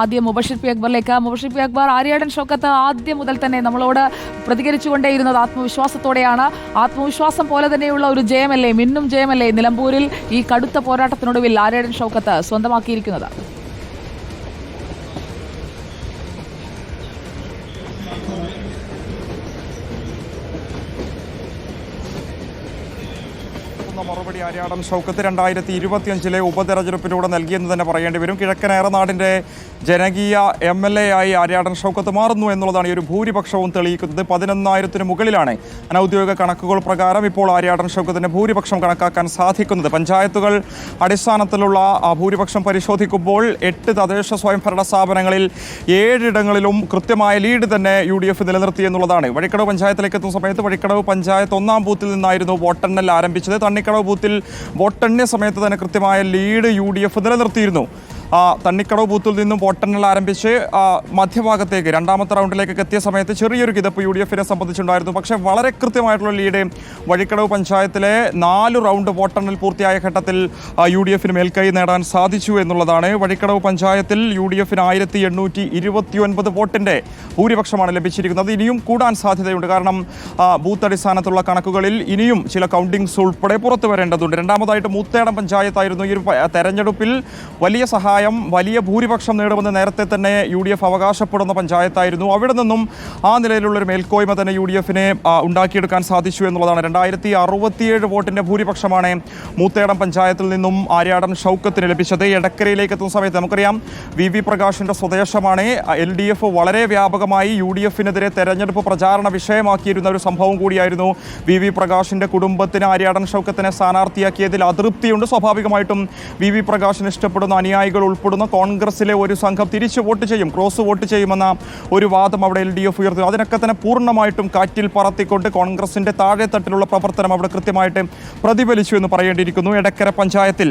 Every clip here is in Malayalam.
ആദ്യം മുബഷിർ പി അക്ബറിലേക്ക്. മുബഷിർ പി അക്ബർ ആര്യാടൻ ഷോക്കത്ത് ആദ്യം മുതൽ തന്നെ നമ്മളോട് പ്രതികരിച്ചുകൊണ്ടേയിരുന്നത് ആത്മവിശ്വാസത്തോടെയാണ്. ആത്മവിശ്വാസം പോലെ തന്നെയുള്ള ഒരു ജയമല്ലേ മിന്നും ജയമല്ലേ നിലമ്പൂരിൽ ഈ കടുത്ത പോരാട്ടത്തിനൊടുവിൽ ആര്യാടൻ ഷൗക്കത്ത് സ്വന്തമാക്കിയിരിക്കുന്നത്? എന്ന മറുപടി ആര്യാടൻ ഷൗക്കത്ത് രണ്ടായിരത്തി ഇരുപത്തിയഞ്ചിലെ ഉപതെരഞ്ഞെടുപ്പിലൂടെ നൽകിയെന്ന് തന്നെ പറയേണ്ടി വരും. കിഴക്കൻ ഏറനാടിന്റെ ജനകീയ എം എൽ എ ആയി ആര്യാടൻ ഷൗക്കത്ത് മാറുന്നു എന്നുള്ളതാണ് ഈ ഒരു ഭൂരിപക്ഷവും തെളിയിക്കുന്നത്. പതിനൊന്നായിരത്തിന് മുകളിലാണ് അനൗദ്യോഗിക കണക്കുകൾ പ്രകാരം ഇപ്പോൾ ആര്യാടൻ ഷൗക്കത്തിന്റെ ഭൂരിപക്ഷം കണക്കാക്കാൻ സാധിക്കുന്നത്. പഞ്ചായത്തുകൾ അടിസ്ഥാനത്തിലുള്ള ഭൂരിപക്ഷം പരിശോധിക്കുമ്പോൾ എട്ട് തദ്ദേശ സ്വയംഭരണ സ്ഥാപനങ്ങളിൽ ഏഴിടങ്ങളിലും കൃത്യമായ ലീഡ് തന്നെ യു ഡി എഫ് നിലനിർത്തി എന്നുള്ളതാണ്. വഴിക്കടവ് പഞ്ചായത്തിലേക്ക് എത്തുന്ന സമയത്ത് വഴിക്കടവ് പഞ്ചായത്ത് ഒന്നാം ബൂത്തിൽ നിന്നായിരുന്നു വോട്ടെണ്ണൽ ആരംഭിച്ചത്. തണ്ണിക്കടവ് ബൂത്തിൽ വോട്ടെണ്ണിയ സമയത്ത് തന്നെ കൃത്യമായ ലീഡ് യു ഡി എഫ് നിലനിർത്തിയിരുന്നു. തണ്ണിക്കടവ് ബൂത്തിൽ നിന്നും വോട്ടെണ്ണൽ ആരംഭിച്ച് മധ്യഭാഗത്തേക്ക് രണ്ടാമത്തെ റൗണ്ടിലേക്ക് എത്തിയ സമയത്ത് ചെറിയൊരു കിതപ്പ് യു ഡി എഫിനെ സംബന്ധിച്ചുണ്ടായിരുന്നു. പക്ഷേ വളരെ കൃത്യമായിട്ടുള്ള ലീഡ് വഴിക്കടവ് പഞ്ചായത്തിലെ നാല് റൗണ്ട് വോട്ടെണ്ണൽ പൂർത്തിയായ ഘട്ടത്തിൽ യു ഡി എഫിന് മേൽക്കൈ നേടാൻ സാധിച്ചു എന്നുള്ളതാണ്. വഴിക്കടവ് പഞ്ചായത്തിൽ യു ഡി എഫിന് ആയിരത്തി എണ്ണൂറ്റി ഇരുപത്തി ഒൻപത് വോട്ടിന്റെ ഭൂരിപക്ഷമാണ് ലഭിച്ചിരിക്കുന്നത്. ഇനിയും കൂടാൻ സാധ്യതയുണ്ട്. കാരണം ബൂത്ത് അടിസ്ഥാനത്തുള്ള കണക്കുകളിൽ ഇനിയും ചില കൗണ്ടിങ്സ് ഉൾപ്പെടെ പുറത്തു വരേണ്ടതുണ്ട്. രണ്ടാമതായിട്ട് മൂത്തേടം പഞ്ചായത്തായിരുന്നു ഈ ഒരു തെരഞ്ഞെടുപ്പിൽ വലിയ സഹായം വലിയ ഭൂരിപക്ഷം നേടുമെന്ന് നേരത്തെ തന്നെ യു ഡി എഫ് അവകാശപ്പെടുന്ന പഞ്ചായത്തായിരുന്നു. അവിടെ നിന്നും ആ നിലയിലുള്ള ഒരു മേൽക്കോയ്മ തന്നെ യു ഡി എഫിനെ ഉണ്ടാക്കിയെടുക്കാൻ സാധിച്ചു എന്നുള്ളതാണ്. രണ്ടായിരത്തി അറുപത്തിയേഴ് വോട്ടിന്റെ ഭൂരിപക്ഷമാണ് മൂത്തേടം പഞ്ചായത്തിൽ നിന്നും ആര്യാടൻ ഷൗക്കത്തിന് ലഭിച്ചത്. എടക്കരയിലേക്ക് എത്തുന്ന സമയത്ത് നമുക്കറിയാം വി വി പ്രകാശിന്റെ സ്വദേശമാണ്. എൽ ഡി എഫ് വളരെ വ്യാപകമായി യു ഡി എഫിനെതിരെ തെരഞ്ഞെടുപ്പ് പ്രചാരണ വിഷയമാക്കിയിരുന്ന ഒരു സംഭവം കൂടിയായിരുന്നു. വി വി പ്രകാശിന്റെ കുടുംബത്തിന് ആര്യാടൻ ഷൗക്കത്തിനെ സ്ഥാനാർത്ഥിയാക്കിയതിൽ അതൃപ്തിയുണ്ട്. സ്വാഭാവികമായിട്ടും വി വി പ്രകാശിന് ഇഷ്ടപ്പെടുന്ന അനുയായികൾ ഉൾപ്പെടുന്ന കോൺഗ്രസിലെ ഒരു സംഘം തിരിച്ചു വോട്ട് ചെയ്യും ക്രോസ് വോട്ട് ചെയ്യുമെന്ന ഒരു വാദം അവിടെ എൽ ഡി എഫ് ഉയർത്തി അതിനൊക്കെ തന്നെ പൂർണമായിട്ടും കാറ്റിൽ പറത്തിക്കൊണ്ട് കോൺഗ്രസിന്റെ താഴെത്തട്ടിലുള്ള പ്രവർത്തനം അവിടെ കൃത്യമായിട്ട് പ്രതിഫലിച്ചു എന്ന് പറയേണ്ടിയിരിക്കുന്നു. എടക്കര പഞ്ചായത്തിൽ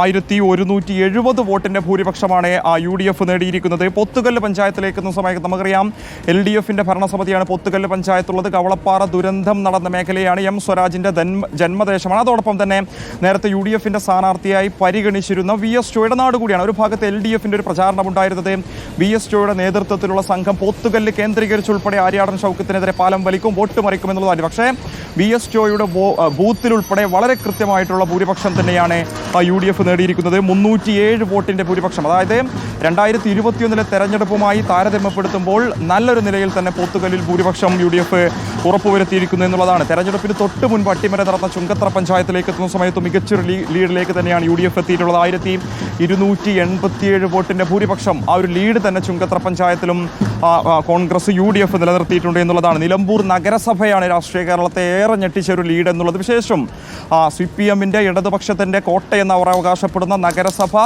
ആയിരത്തി ഒരുന്നൂറ്റി എഴുപത് വോട്ടിന്റെ ഭൂരിപക്ഷമാണ് ആ യു ഡി എഫ് നേടിയിരിക്കുന്നത്. പൊത്തുകല്ല് പഞ്ചായത്തിലേക്ക് എത്തുന്ന സമയത്ത് നമുക്കറിയാം എൽ ഡി എഫിന്റെ ഭരണസമിതിയാണ് പൊത്തുകല്ല് പഞ്ചായത്തുള്ളത്. കവളപ്പാറ ദുരന്തം നടന്ന മേഖലയാണ് എം സ്വരാജിന്റെ ജന്മദേശമാണ്. അതോടൊപ്പം തന്നെ നേരത്തെ യു ഡി എഫിന്റെ സ്ഥാനാർത്ഥിയായി പരിഗണിച്ചിരുന്ന വി എസ് ചോയുടെ നാട് കൂടിയാണ്. ഒരു ഭാഗത്ത് എൽ ഡി എഫിന്റെ ഒരു പ്രചാരണം ഉണ്ടായിരുന്നത്. വി എസ് ചോയുടെ നേതൃത്വത്തിലുള്ള സംഘം പോത്തുകല്ല് കേന്ദ്രീകരിച്ചുൾപ്പെടെ ആര്യാടൻ ഷൗക്കത്തിനെതിരെ പാലം വലിക്കും വോട്ട് മറിക്കും എന്നുള്ളതാണ് പക്ഷേ വി എസ് ചോയുടെ ബൂത്തിലുൾപ്പെടെ വളരെ കൃത്യമായിട്ടുള്ള ഭൂരിപക്ഷം തന്നെയാണ് യു ഡി എഫ് നേടിയിരിക്കുന്നത്. മുന്നൂറ്റിയേഴ് വോട്ടിന്റെ ഭൂരിപക്ഷം. അതായത് രണ്ടായിരത്തി ഇരുപത്തിയൊന്നിലെ തെരഞ്ഞെടുപ്പുമായി താരതമ്യപ്പെടുത്തുമ്പോൾ നല്ലൊരു നിലയിൽ തന്നെ പോത്തുകല്ലിൽ ഭൂരിപക്ഷം യു ഡി എഫ് ഉറപ്പുവരുത്തിയിരിക്കുന്നു എന്നുള്ളതാണ്. തെരഞ്ഞെടുപ്പിന് തൊട്ട് മുൻപ് അട്ടിമര നടന്ന ചുങ്കത്ര പഞ്ചായത്തിലേക്ക് എത്തുന്ന സമയത്ത് മികച്ചൊരു ലീഡിലേക്ക് തന്നെയാണ് യു ഡി എഫ് എത്തിയിട്ടുള്ളത്. ആയിരത്തി ഇരുന്നൂറ്റി എൺപത്തിയേഴ് വോട്ടിന്റെ ഭൂരിപക്ഷം ആ ഒരു ലീഡ് തന്നെ ചുങ്കത്ര പഞ്ചായത്തിലും കോൺഗ്രസ് യു ഡി എഫ് നിലനിർത്തിയിട്ടുണ്ട് എന്നുള്ളതാണ്. നിലമ്പൂർ നഗരസഭയാണ് രാഷ്ട്രീയ കേരളത്തെ ഏറെ ഞെട്ടിച്ച ഒരു ലീഡ് എന്നുള്ളത്. വിശേഷം സി പി എമ്മിന്റെ ഇടതുപക്ഷത്തിന്റെ കോട്ടയെന്ന് അവർ അവകാശപ്പെടുന്ന നഗരസഭ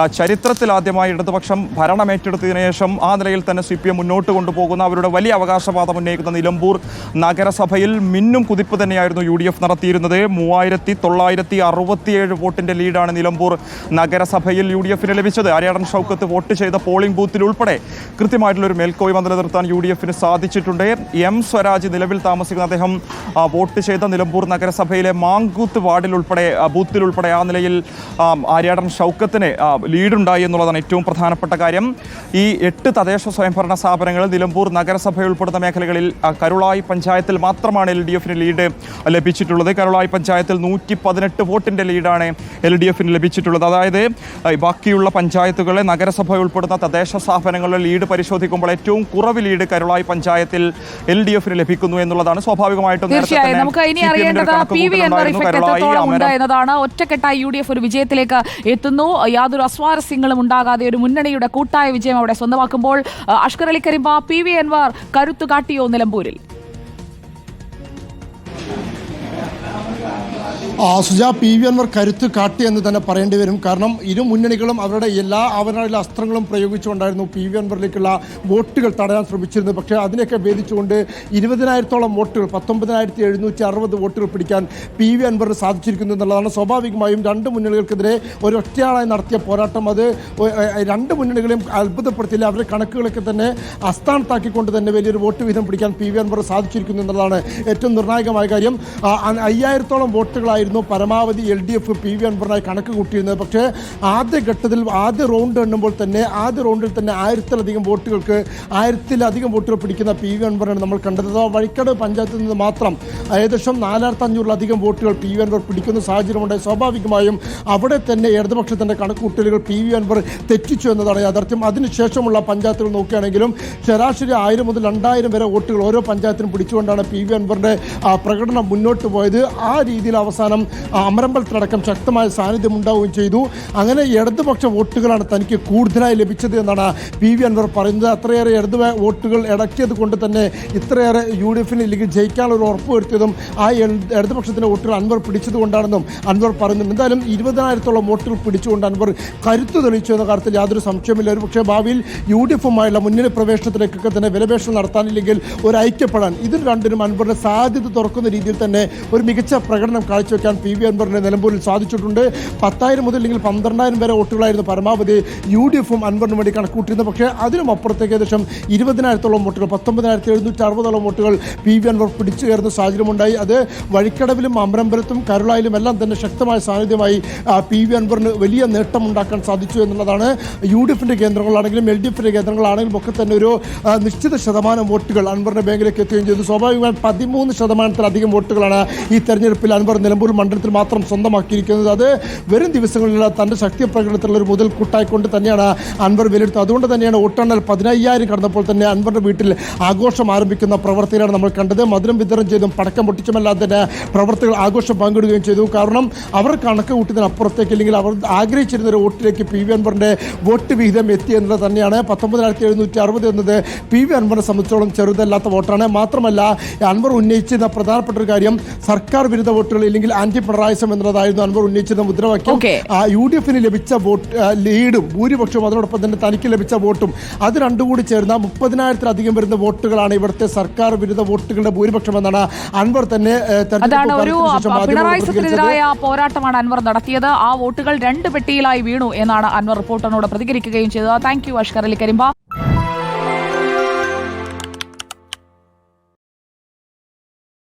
ആ, ചരിത്രത്തിലാദ്യമായി ഇടതുപക്ഷം ഭരണമേറ്റെടുത്തതിനു ശേഷം ആ നിലയിൽ തന്നെ സി പി എം മുന്നോട്ട് കൊണ്ടുപോകുന്ന അവരുടെ വലിയ അവകാശവാദം ഉന്നയിക്കുന്ന നിലമ്പൂർ നഗരസഭയിൽ മിന്നും കുതിപ്പ് തന്നെയായിരുന്നു യു ഡി എഫ് നടത്തിയിരുന്നത്. മൂവായിരത്തി തൊള്ളായിരത്തി അറുപത്തിയേഴ് വോട്ടിന്റെ ലീഡാണ് നിലമ്പൂർ നഗരസഭയിൽ യു ഡി എഫിന് ലഭിച്ചത്. അരയാടൻ ഷൗക്കത്ത് വോട്ട് ചെയ്ത പോളിംഗ് ബൂത്തിൽ ഉൾപ്പെടെ കൃത്യമായിട്ടുള്ള ഒരു മേൽക്കോയ്മ നിലനിർത്താൻ യു ഡി എഫിന് സാധിച്ചിട്ടുണ്ട്. എം സ്വരാജ് നിലവിൽ താമസിക്കുന്ന അദ്ദേഹം വോട്ട് ചെയ്ത നിലമ്പൂർ നഗരസഭയിലെ മാങ്കൂത്ത് വാർഡിൽ ഉൾപ്പെടെ ബൂത്തിൽ ഉൾപ്പെടെ ആ നിലയിൽ ആര്യാടൻ ഷൗക്കത്തിന് ലീഡുണ്ടായി എന്നുള്ളതാണ് ഏറ്റവും പ്രധാനപ്പെട്ട കാര്യം. ഈ എട്ട് തദ്ദേശ സ്വയംഭരണ സ്ഥാപനങ്ങൾ നിലമ്പൂർ നഗരസഭ ഉൾപ്പെടുന്ന മേഖലകളിൽ കരുളായി പഞ്ചായത്തിൽ മാത്രമാണ് എൽ ഡി എഫിന് ലീഡ് ലഭിച്ചിട്ടുള്ളത്. കരുളായി പഞ്ചായത്തിൽ നൂറ്റി പതിനെട്ട് വോട്ടിന്റെ ലീഡാണ് എൽ ഡി എഫിന് ലഭിച്ചിട്ടുള്ളത് അതായത് ബാക്കിയുള്ള പഞ്ചായത്തുകളെ നഗരസഭ ഉൾപ്പെടുന്ന തദ്ദേശ സ്ഥാപനങ്ങളിലെ ലീഡ് പരിശോധിക്കുമ്പോൾ ഏറ്റവും കുറവ് ലീഡ് കരുളായി പഞ്ചായത്തിൽ എൽ ഡി എഫിന് ലഭിക്കുന്നു എന്നുള്ളതാണ്. സ്വാഭാവികമായിട്ടും ഒറ്റക്കെട്ടായി യു ഡി എഫ് ഒരു വിജയത്തിലേക്ക് എത്തുന്നു. യാതൊരു അസ്വാരസ്യങ്ങളും ഉണ്ടാകാതെ ഒരു മുന്നണിയുടെ കൂട്ടായ വിജയം അവിടെ സ്വന്തമാക്കുമ്പോൾ അഷ്കർ അലി കരിമ്പ പി വി എൻവാർ കരുത്തു കാട്ടിയോ നിലമ്പൂരിൽ? സുജ പി വി അൻവർ കരുത്ത് കാട്ടി എന്ന് തന്നെ പറയേണ്ടി വരും. കാരണം ഇരു മുന്നണികളും അവരുടെ എല്ലാ അവരുടെ അസ്ത്രങ്ങളും പ്രയോഗിച്ചുകൊണ്ടായിരുന്നു പി വി അൻവറിലേക്കുള്ള വോട്ടുകൾ തടയാൻ ശ്രമിച്ചിരുന്നത്. പക്ഷേ അതിനെയൊക്കെ ഭേദിച്ചുകൊണ്ട് ഇരുപതിനായിരത്തോളം വോട്ടുകൾ പത്തൊമ്പതിനായിരത്തി എഴുന്നൂറ്റി അറുപത് വോട്ടുകൾ പിടിക്കാൻ പി വി അൻവറിന് സാധിച്ചിരിക്കുന്നു എന്നുള്ളതാണ്. സ്വാഭാവികമായും രണ്ട് മുന്നണികൾക്കെതിരെ ഒരൊറ്റയാളായി നടത്തിയ പോരാട്ടം അത് രണ്ട് മുന്നണികളെയും അത്ഭുതപ്പെടുത്തിയില്ല. അവരുടെ കണക്കുകളൊക്കെ തന്നെ അസ്ഥാനത്താക്കിക്കൊണ്ട് തന്നെ വലിയൊരു വോട്ട് വീതം പിടിക്കാൻ പി വി അൻവർ സാധിച്ചിരിക്കുന്നു എന്നുള്ളതാണ് ഏറ്റവും നിർണായകമായ കാര്യം. അയ്യായിരത്തോളം വോട്ടുകളായിരുന്നു വോട്ടുകളായിരുന്നു പരമാവധി L D F P V അൻവറിനായി കണക്ക് കൂട്ടിയിരുന്നത്. പക്ഷേ ആദ്യ ഘട്ടത്തിൽ ആദ്യ റൗണ്ട് എണ്ണുമ്പോൾ തന്നെ ആദ്യ റൗണ്ടിൽ തന്നെ ആയിരത്തിലധികം വോട്ടുകൾക്ക് ആയിരത്തിലധികം വോട്ടുകൾ പിടിക്കുന്ന പി വി അൻവറിനാണ് നമ്മൾ കണ്ടത്. വഴിക്കട് പഞ്ചായത്തിൽ നിന്ന് മാത്രം ഏകദേശം നാലായിരത്തി അഞ്ഞൂറിലധികം വോട്ടുകൾ പി വി അൻവർ പിടിക്കുന്ന സാഹചര്യമുണ്ട് സ്വാഭാവികമായും അവിടെ തന്നെ ഇടതുപക്ഷത്തിന്റെ കണക്കുകൂട്ടലുകൾ പി വി അൻവർ തെറ്റിച്ചു എന്നതാണ് യാഥാർത്ഥ്യം. അതിനുശേഷമുള്ള പഞ്ചായത്തുകൾ നോക്കുകയാണെങ്കിലും ശരാശരി ആയിരം മുതൽ രണ്ടായിരം വരെ വോട്ടുകൾ ഓരോ പഞ്ചായത്തിനും പിടിച്ചുകൊണ്ടാണ് പി വി അൻവറിന്റെ പ്രകടനം മുന്നോട്ട് പോയത്. ആ രീതിയിൽ അവസാനം ആ, അമരമ്പലത്തിലടക്കം ശക്തമായ സാന്നിധ്യം ഉണ്ടാവുകയും ചെയ്തു. അങ്ങനെ ഇടതുപക്ഷ വോട്ടുകളാണ് തനിക്ക് കൂടുതലായി ലഭിച്ചത് എന്നാണ് പി വി അൻവർ പറയുന്നത്. അത്രയേറെ ഇടതു വോട്ടുകൾ ഇടക്കിയത് കൊണ്ട് തന്നെ ഇത്രയേറെ യു ഡി എഫിന് ലീഗ് ജയിക്കാനുള്ള ഉറപ്പ് വരുത്തിയതും ആ ഇടതുപക്ഷത്തിന്റെ വോട്ടുകൾ അൻവർ പിടിച്ചത് കൊണ്ടാണെന്നും അൻവർ പറയുന്നു എന്തായാലും ഇരുപതിനായിരത്തോളം വോട്ടുകൾ പിടിച്ചുകൊണ്ട് അൻവർ കരുത്തു തെളിയിച്ചു എന്ന കാര്യത്തിൽ യാതൊരു സംശയമില്ല ഒരു പക്ഷേ ഭാവിയിൽ യു ഡി എഫുമായുള്ള മുന്നണി പ്രവേശനത്തിലേക്കൊക്കെ തന്നെ വിലപേശനം നടത്താനില്ലെങ്കിൽ ഒരു ഐക്യപ്പെടാൻ ഇതിന് രണ്ടിനും അൻവറിന് സാധ്യത തുറക്കുന്ന രീതിയിൽ തന്നെ ഒരു മികച്ച പ്രകടനം കാഴ്ചവെക്കാൻ പി വി അൻവറിന് നിലമ്പൂരിൽ സാധിച്ചിട്ടുണ്ട്. പത്തായിരം മുതൽ അല്ലെങ്കിൽ പന്ത്രണ്ടായിരം വരെ വോട്ടുകളായിരുന്നു പരമാവധി യു ഡി എഫും അൻവറിന് വേണ്ടി കണക്കൂട്ടിയിരുന്നത്. പക്ഷേ അതിനും അപ്പുറത്തേക്ക് ഏകദേശം ഇരുപതിനായിരത്തോളം വോട്ടുകൾ പത്തൊമ്പതിനായിരത്തി എഴുന്നൂറ്റി അറുപതോളം വോട്ടുകൾ പി വി അൻവർ പിടിച്ചു കയറുന്ന സാഹചര്യമുണ്ടായി. അത് വഴിക്കടവിലും അമരമ്പലത്തും കരുളായിലും എല്ലാം തന്നെ ശക്തമായ സാന്നിധ്യമായി പി വി അൻവറിന് വലിയ നേട്ടമുണ്ടാക്കാൻ സാധിച്ചു എന്നുള്ളതാണ് യു ഡി എഫിന്റെ കേന്ദ്രങ്ങളാണെങ്കിലും എൽ ഡി എഫിന്റെ കേന്ദ്രങ്ങളാണെങ്കിലും ഒക്കെ തന്നെ ഒരു നിശ്ചിത ശതമാനം വോട്ടുകൾ അൻവറിന്റെ ബാങ്കിലേക്ക് എത്തുകയും ചെയ്തു. സ്വാഭാവികമായും പതിമൂന്ന് ശതമാനത്തിലധികം വോട്ടുകളാണ് ഈ തെരഞ്ഞെടുപ്പിൽ അൻവർ നിലമ്പൂർ മണ്ഡലത്തിൽ മാത്രം സ്വന്തമാക്കിയിരിക്കുന്നത്. അത് വരും ദിവസങ്ങളിൽ തന്റെ ശക്തി പ്രകടനത്തിലുള്ള ഒരു മുതൽ കൂട്ടായിക്കൊണ്ട് തന്നെയാണ് അൻവർ വിലയിരുത്തുന്നത്. അതുകൊണ്ട് തന്നെയാണ് വോട്ടെണ്ണൽ പതിനയ്യായിരം കടന്നപ്പോൾ തന്നെ അൻവറിന്റെ വീട്ടിൽ ആഘോഷം ആരംഭിക്കുന്ന പ്രവർത്തികളാണ് നമ്മൾ കണ്ടത്. മധുരം വിതരണം ചെയ്തും പടക്കം പൊട്ടിച്ചുമല്ലാതെ തന്നെ പ്രവർത്തികൾ ആഘോഷം പങ്കിടുകയും ചെയ്തു. കാരണം അവർ കണക്ക് കൂട്ടിയതിനപ്പുറത്തേക്ക് അല്ലെങ്കിൽ അവർ ആഗ്രഹിച്ചിരുന്ന ഒരു വോട്ടിലേക്ക് പി വി അൻവറിന്റെ വോട്ട് വിഹിതം എത്തി എന്നത് തന്നെയാണ് പത്തൊമ്പതിനായിരത്തി എഴുന്നൂറ്റി അറുപത് എന്നത് പി വി അൻവറിനെ സംബന്ധിച്ചോളം ചെറുതല്ലാത്ത വോട്ടാണ്. മാത്രമല്ല അൻവർ ഉന്നയിച്ചിരുന്ന പ്രധാനപ്പെട്ട ഒരു കാര്യം സർക്കാർ വിരുദ്ധ വോട്ടുകൾ ആന്റി പിണറായിസം എന്നതായിരുന്നു അൻവർ ഉന്നയിച്ചിരുന്ന മുദ്രാവാക്യം. യു ഡി എഫിന് ലഭിച്ച വോട്ട് ലീഡും ഭൂരിപക്ഷവും അതോടൊപ്പം തന്നെ തനിക്ക് ലഭിച്ച വോട്ടും അത് രണ്ടും കൂടി ചേർന്ന മുപ്പതിനായിരത്തിലധികം വരുന്ന വോട്ടുകളാണ് ഇവിടുത്തെ സർക്കാർ വിരുദ്ധ വോട്ടുകളുടെ ഭൂരിപക്ഷം എന്നാണ് അൻവർ തന്നെ പിണറായിസത്തിനെതിരായ പോരാട്ടമാണ് അൻവർ നടത്തിയത്. ആ വോട്ടുകൾ രണ്ട് പെട്ടിയിലായി വീണു എന്നാണ് അൻവർ റിപ്പോർട്ടറിനോട് പ്രതികരിക്കുകയും ചെയ്തത്. Thank you Ashkar Ali Karimba.